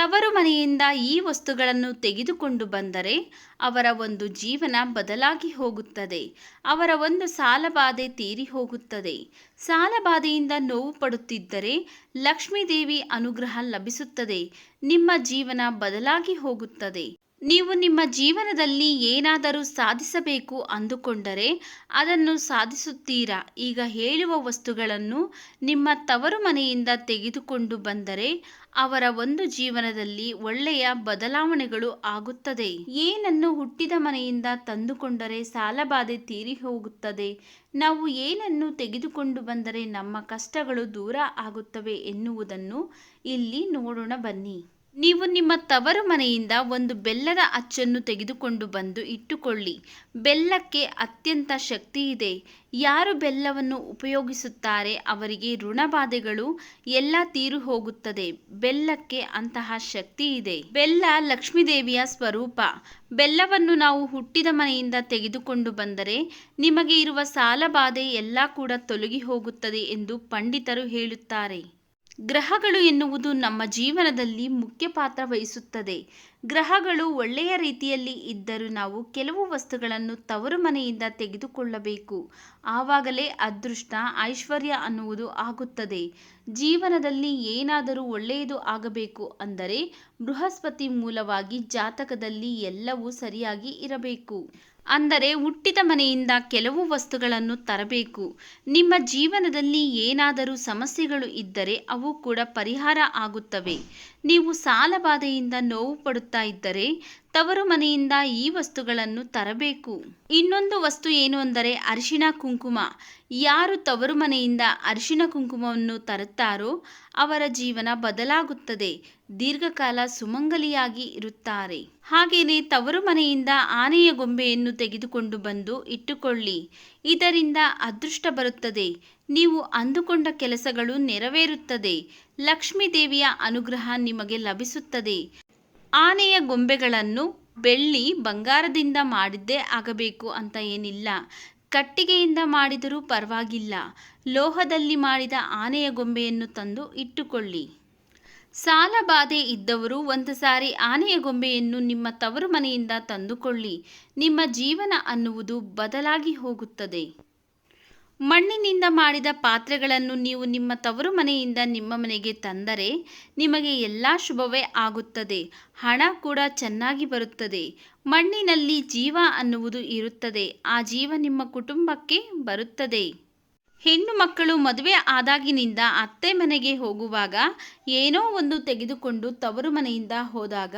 ತವರು ಮನೆಯಿಂದ ಈ ವಸ್ತುಗಳನ್ನು ತೆಗೆದುಕೊಂಡು ಬಂದರೆ ಅವರ ಒಂದು ಜೀವನ ಬದಲಾಗಿ ಹೋಗುತ್ತದೆ. ಅವರ ಒಂದು ಸಾಲಬಾಧೆ ತೀರಿ ಹೋಗುತ್ತದೆ. ಸಾಲಬಾಧೆಯಿಂದ ನೋವು ಪಡುತ್ತಿದ್ದರೆ ಲಕ್ಷ್ಮೀದೇವಿ ಅನುಗ್ರಹ ಲಭಿಸುತ್ತದೆ. ನಿಮ್ಮ ಜೀವನ ಬದಲಾಗಿ ಹೋಗುತ್ತದೆ. ನೀವು ನಿಮ್ಮ ಜೀವನದಲ್ಲಿ ಏನಾದರೂ ಸಾಧಿಸಬೇಕು ಅಂದುಕೊಂಡರೆ ಅದನ್ನು ಸಾಧಿಸುತ್ತೀರಾ? ಈಗ ಹೇಳುವ ವಸ್ತುಗಳನ್ನು ನಿಮ್ಮ ತವರು ಮನೆಯಿಂದ ತೆಗೆದುಕೊಂಡು ಬಂದರೆ ಅವರ ಒಂದು ಜೀವನದಲ್ಲಿ ಒಳ್ಳೆಯ ಬದಲಾವಣೆಗಳು ಆಗುತ್ತದೆ. ಏನನ್ನು ಹುಟ್ಟಿದ ಮನೆಯಿಂದ ತಂದುಕೊಂಡರೆ ಸಾಲಬಾಧೆ ತೀರಿ ಹೋಗುತ್ತದೆ. ನಾವು ಏನನ್ನು ತೆಗೆದುಕೊಂಡು ಬಂದರೆ ನಮ್ಮ ಕಷ್ಟಗಳು ದೂರ ಆಗುತ್ತವೆ ಎನ್ನುವುದನ್ನು ಇಲ್ಲಿ ನೋಡೋಣ ಬನ್ನಿ. ನೀವು ನಿಮ್ಮ ತವರು ಮನೆಯಿಂದ ಒಂದು ಬೆಲ್ಲದ ಅಚ್ಚನ್ನು ತೆಗೆದುಕೊಂಡು ಬಂದು ಇಟ್ಟುಕೊಳ್ಳಿ. ಬೆಲ್ಲಕ್ಕೆ ಅತ್ಯಂತ ಶಕ್ತಿ ಇದೆ. ಯಾರು ಬೆಲ್ಲವನ್ನು ಉಪಯೋಗಿಸುತ್ತಾರೆ ಅವರಿಗೆ ಋಣಬಾಧೆಗಳು ಎಲ್ಲ ತೀರು ಹೋಗುತ್ತದೆ. ಬೆಲ್ಲಕ್ಕೆ ಅಂತಹ ಶಕ್ತಿ ಇದೆ. ಬೆಲ್ಲ ಲಕ್ಷ್ಮೀದೇವಿಯ ಸ್ವರೂಪ. ಬೆಲ್ಲವನ್ನು ನಾವು ಹುಟ್ಟಿದ ಮನೆಯಿಂದ ತೆಗೆದುಕೊಂಡು ಬಂದರೆ ನಿಮಗೆ ಇರುವ ಸಾಲಬಾಧೆ ಎಲ್ಲ ಕೂಡ ತೊಲಗಿ ಹೋಗುತ್ತದೆ ಎಂದು ಪಂಡಿತರು ಹೇಳುತ್ತಾರೆ. ಗ್ರಹಗಳು ಎನ್ನುವುದು ನಮ್ಮ ಜೀವನದಲ್ಲಿ ಮುಖ್ಯ ಪಾತ್ರ ವಹಿಸುತ್ತದೆ. ಗ್ರಹಗಳು ಒಳ್ಳೆಯ ರೀತಿಯಲ್ಲಿ ಇದ್ದರೂ ನಾವು ಕೆಲವು ವಸ್ತುಗಳನ್ನು ತವರು ಮನೆಯಿಂದ ತೆಗೆದುಕೊಳ್ಳಬೇಕು. ಆವಾಗಲೇ ಅದೃಷ್ಟ, ಐಶ್ವರ್ಯ ಅನ್ನುವುದು ಆಗುತ್ತದೆ. ಜೀವನದಲ್ಲಿ ಏನಾದರೂ ಒಳ್ಳೆಯದು ಆಗಬೇಕು ಅಂದರೆ ಬೃಹಸ್ಪತಿ ಮೂಲವಾಗಿ ಜಾತಕದಲ್ಲಿ ಎಲ್ಲವೂ ಸರಿಯಾಗಿ ಇರಬೇಕು. ಅಂದರೆ ಹುಟ್ಟಿದ ಮನೆಯಿಂದ ಕೆಲವು ವಸ್ತುಗಳನ್ನು ತರಬೇಕು. ನಿಮ್ಮ ಜೀವನದಲ್ಲಿ ಏನಾದರೂ ಸಮಸ್ಯೆಗಳು ಇದ್ದರೆ ಅವು ಕೂಡ ಪರಿಹಾರ ಆಗುತ್ತವೆ. ನೀವು ಸಾಲಬಾಧೆಯಿಂದ ನೋವು ಪಡುತ್ತಾ ಇದ್ದರೆ ತವರು ಮನೆಯಿಂದ ಈ ವಸ್ತುಗಳನ್ನು ತರಬೇಕು. ಇನ್ನೊಂದು ವಸ್ತು ಏನು ಅಂದರೆ ಅರಿಶಿಣ ಕುಂಕುಮ. ಯಾರು ತವರು ಮನೆಯಿಂದ ಅರಿಶಿಣ ಕುಂಕುಮವನ್ನು ತರುತ್ತಾರೋ ಅವರ ಜೀವನ ಬದಲಾಗುತ್ತದೆ. ದೀರ್ಘಕಾಲ ಸುಮಂಗಲಿಯಾಗಿ ಇರುತ್ತಾರೆ. ಹಾಗೆಯೇ ತವರು ಮನೆಯಿಂದ ಆನೆಯ ಗೊಂಬೆಯನ್ನು ತೆಗೆದುಕೊಂಡು ಬಂದು ಇಟ್ಟುಕೊಳ್ಳಿ. ಇದರಿಂದ ಅದೃಷ್ಟ ಬರುತ್ತದೆ. ನೀವು ಅಂದುಕೊಂಡ ಕೆಲಸಗಳು ನೆರವೇರುತ್ತದೆ. ಲಕ್ಷ್ಮೀ ದೇವಿಯ ಅನುಗ್ರಹ ನಿಮಗೆ ಲಭಿಸುತ್ತದೆ. ಆನೆಯ ಗೊಂಬೆಗಳನ್ನು ಬೆಳ್ಳಿ ಬಂಗಾರದಿಂದ ಮಾಡಿದ್ದೇ ಆಗಬೇಕು ಅಂತ ಏನಿಲ್ಲ. ಕಟ್ಟಿಗೆಯಿಂದ ಮಾಡಿದರೂ ಪರವಾಗಿಲ್ಲ. ಲೋಹದಲ್ಲಿ ಮಾಡಿದ ಆನೆಯ ಗೊಂಬೆಯನ್ನು ತಂದು ಇಟ್ಟುಕೊಳ್ಳಿ. ಸಾಲಬಾಧೆ ಇದ್ದವರು ಒಂದು ಸಾರಿ ಆನೆಯ ಗೊಂಬೆಯನ್ನು ನಿಮ್ಮ ತವರು ಮನೆಯಿಂದ ತಂದುಕೊಳ್ಳಿ. ನಿಮ್ಮ ಜೀವನ ಅನ್ನುವುದು ಬದಲಾಗಿ ಹೋಗುತ್ತದೆ. ಮಣ್ಣಿನಿಂದ ಮಾಡಿದ ಪಾತ್ರೆಗಳನ್ನು ನೀವು ನಿಮ್ಮ ತವರು ಮನೆಯಿಂದ ನಿಮ್ಮ ಮನೆಗೆ ತಂದರೆ ನಿಮಗೆ ಎಲ್ಲ ಶುಭವೇ ಆಗುತ್ತದೆ. ಹಣ ಕೂಡ ಚೆನ್ನಾಗಿ ಬರುತ್ತದೆ. ಮಣ್ಣಿನಲ್ಲಿ ಜೀವ ಅನ್ನುವುದು ಇರುತ್ತದೆ. ಆ ಜೀವ ನಿಮ್ಮ ಕುಟುಂಬಕ್ಕೆ ಬರುತ್ತದೆ. ಹೆಣ್ಣು ಮಕ್ಕಳು ಮದುವೆ ಆದಾಗಿನಿಂದ ಅತ್ತೆ ಮನೆಗೆ ಹೋಗುವಾಗ ಏನೋ ಒಂದು ತೆಗೆದುಕೊಂಡು ತವರು ಮನೆಯಿಂದ ಹೋದಾಗ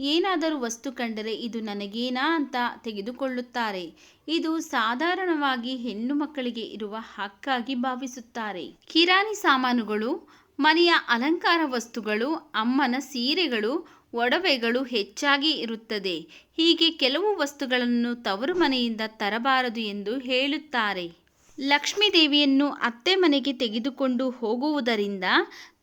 ಏನಾದರೂ ವಸ್ತು ಕಂಡರೆ ಇದು ನನಗೇನಾ ಅಂತ ತೆಗೆದುಕೊಳ್ಳುತ್ತಾರೆ. ಇದು ಸಾಧಾರಣವಾಗಿ ಹೆಣ್ಣು ಮಕ್ಕಳಿಗೆ ಇರುವ ಹಕ್ಕಾಗಿ ಭಾವಿಸುತ್ತಾರೆ. ಕಿರಾಣಿ ಸಾಮಾನುಗಳು, ಮನೆಯ ಅಲಂಕಾರ ವಸ್ತುಗಳು, ಅಮ್ಮನ ಸೀರೆಗಳು, ಒಡವೆಗಳು ಹೆಚ್ಚಾಗಿ ಇರುತ್ತದೆ. ಹೀಗೆ ಕೆಲವು ವಸ್ತುಗಳನ್ನು ತವರು ಮನೆಯಿಂದ ತರಬಾರದು ಎಂದು ಹೇಳುತ್ತಾರೆ. ಲಕ್ಷ್ಮೀ ದೇವಿಯನ್ನು ಅತ್ತೆ ಮನೆಗೆ ತೆಗೆದುಕೊಂಡು ಹೋಗುವುದರಿಂದ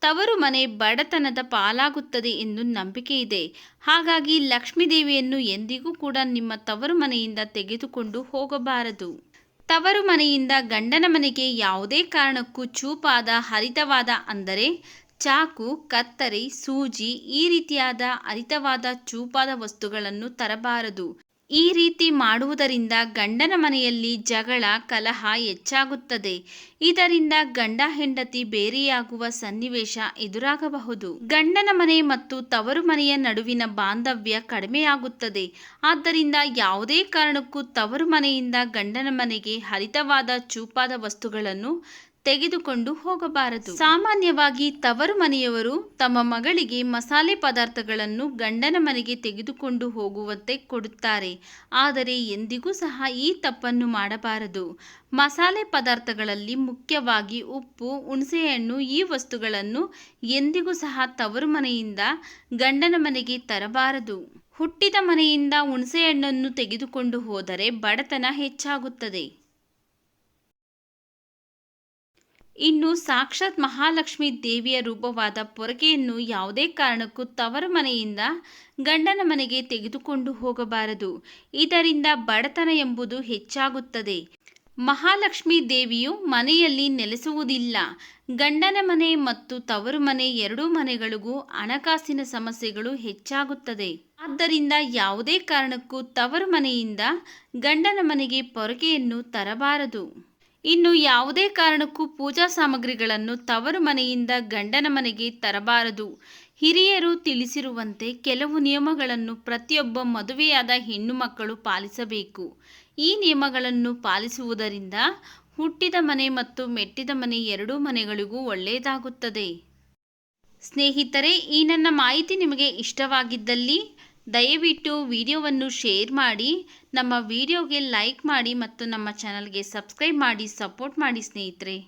ತವರು ಮನೆ ಬಡತನದ ಪಾಲಾಗುತ್ತದೆ ಎಂದು ನಂಬಿಕೆ ಇದೆ. ಹಾಗಾಗಿ ಲಕ್ಷ್ಮೀದೇವಿಯನ್ನು ಎಂದಿಗೂ ಕೂಡ ನಿಮ್ಮ ತವರು ಮನೆಯಿಂದ ತೆಗೆದುಕೊಂಡು ಹೋಗಬಾರದು. ತವರು ಮನೆಯಿಂದ ಗಂಡನ ಮನೆಗೆ ಯಾವುದೇ ಕಾರಣಕ್ಕೂ ಚೂಪಾದ, ಹರಿತವಾದ ಅಂದರೆ ಚಾಕು, ಕತ್ತರಿ, ಸೂಜಿ ಈ ರೀತಿಯಾದ ಹರಿತವಾದ, ಚೂಪಾದ ವಸ್ತುಗಳನ್ನು ತರಬಾರದು. ಈ ರೀತಿ ಮಾಡುವುದರಿಂದ ಗಂಡನ ಮನೆಯಲ್ಲಿ ಜಗಳ, ಕಲಹ ಹೆಚ್ಚಾಗುತ್ತದೆ. ಇದರಿಂದ ಗಂಡ ಹೆಂಡತಿ ಬೇರೆಯಾಗುವ ಸನ್ನಿವೇಶ ಎದುರಾಗಬಹುದು. ಗಂಡನ ಮನೆ ಮತ್ತು ತವರು ಮನೆಯ ನಡುವಿನ ಬಾಂಧವ್ಯ ಕಡಿಮೆಯಾಗುತ್ತದೆ. ಆದ್ದರಿಂದ ಯಾವುದೇ ಕಾರಣಕ್ಕೂ ತವರು ಮನೆಯಿಂದ ಗಂಡನ ಮನೆಗೆ ಹರಿತವಾದ ಚೂಪಾದ ವಸ್ತುಗಳನ್ನು ತೆಗೆದುಕೊಂಡು ಹೋಗಬಾರದು. ಸಾಮಾನ್ಯವಾಗಿ ತವರು ಮನೆಯವರು ತಮ್ಮ ಮಗಳಿಗೆ ಮಸಾಲೆ ಪದಾರ್ಥಗಳನ್ನು ಗಂಡನ ಮನೆಗೆ ತೆಗೆದುಕೊಂಡು ಹೋಗುವಂತೆ ಕೊಡುತ್ತಾರೆ. ಆದರೆ ಎಂದಿಗೂ ಸಹ ಈ ತಪ್ಪನ್ನು ಮಾಡಬಾರದು. ಮಸಾಲೆ ಪದಾರ್ಥಗಳಲ್ಲಿ ಮುಖ್ಯವಾಗಿ ಉಪ್ಪು, ಹುಣಸೆಹಣ್ಣು ಈ ವಸ್ತುಗಳನ್ನು ಎಂದಿಗೂ ಸಹ ತವರು ಮನೆಯಿಂದ ಗಂಡನ ಮನೆಗೆ ತರಬಾರದು. ಹುಟ್ಟಿದ ಮನೆಯಿಂದ ಹುಣಸೆಹಣ್ಣನ್ನು ತೆಗೆದುಕೊಂಡು ಹೋದರೆ ಬಡತನ ಹೆಚ್ಚಾಗುತ್ತದೆ. ಇನ್ನು ಸಾಕ್ಷಾತ್ ಮಹಾಲಕ್ಷ್ಮಿ ದೇವಿಯ ರೂಪವಾದ ಪೊರಕೆಯನ್ನು ಯಾವುದೇ ಕಾರಣಕ್ಕೂ ತವರ ಮನೆಯಿಂದ ಗಂಡನ ಮನೆಗೆ ತೆಗೆದುಕೊಂಡು ಹೋಗಬಾರದು. ಇದರಿಂದ ಬಡತನ ಎಂಬುದು ಹೆಚ್ಚಾಗುತ್ತದೆ. ಮಹಾಲಕ್ಷ್ಮಿ ದೇವಿಯು ಮನೆಯಲ್ಲಿ ನೆಲೆಸುವುದಿಲ್ಲ. ಗಂಡನ ಮನೆ ಮತ್ತು ತವರು ಮನೆ ಎರಡೂ ಮನೆಗಳಿಗೂ ಹಣಕಾಸಿನ ಸಮಸ್ಯೆಗಳು ಹೆಚ್ಚಾಗುತ್ತದೆ. ಆದ್ದರಿಂದ ಯಾವುದೇ ಕಾರಣಕ್ಕೂ ತವರು ಮನೆಯಿಂದ ಗಂಡನ ಮನೆಗೆ ಪೊರಕೆಯನ್ನು ತರಬಾರದು. ಇನ್ನು ಯಾವುದೇ ಕಾರಣಕ್ಕೂ ಪೂಜಾ ಸಾಮಗ್ರಿಗಳನ್ನು ತವರು ಮನೆಯಿಂದ ಗಂಡನ ಮನೆಗೆ ತರಬಾರದು. ಹಿರಿಯರು ತಿಳಿಸಿರುವಂತೆ ಕೆಲವು ನಿಯಮಗಳನ್ನು ಪ್ರತಿಯೊಬ್ಬ ಮದುವೆಯಾದ ಹೆಣ್ಣು ಮಕ್ಕಳು ಪಾಲಿಸಬೇಕು. ಈ ನಿಯಮಗಳನ್ನು ಪಾಲಿಸುವುದರಿಂದ ಹುಟ್ಟಿದ ಮನೆ ಮತ್ತು ಮೆಟ್ಟಿದ ಮನೆ ಎರಡೂ ಮನೆಗಳಿಗೂ ಒಳ್ಳೆಯದಾಗುತ್ತದೆ. ಸ್ನೇಹಿತರೆ, ಈ ನನ್ನ ಮಾಹಿತಿ ನಿಮಗೆ ಇಷ್ಟವಾಗಿದ್ದಲ್ಲಿ ದಯವಿಟ್ಟು ವಿಡಿಯೋವನ್ನು ಶೇರ್ ಮಾಡಿ, ನಮ್ಮ ವಿಡಿಯೋಗೆ ಲೈಕ್ ಮಾಡಿ ಮತ್ತು ನಮ್ಮ ಚಾನಲ್ಗೆ ಸಬ್ಸ್ಕ್ರೈಬ್ ಮಾಡಿ, ಸಪೋರ್ಟ್ ಮಾಡಿ ಸ್ನೇಹಿತರೆ.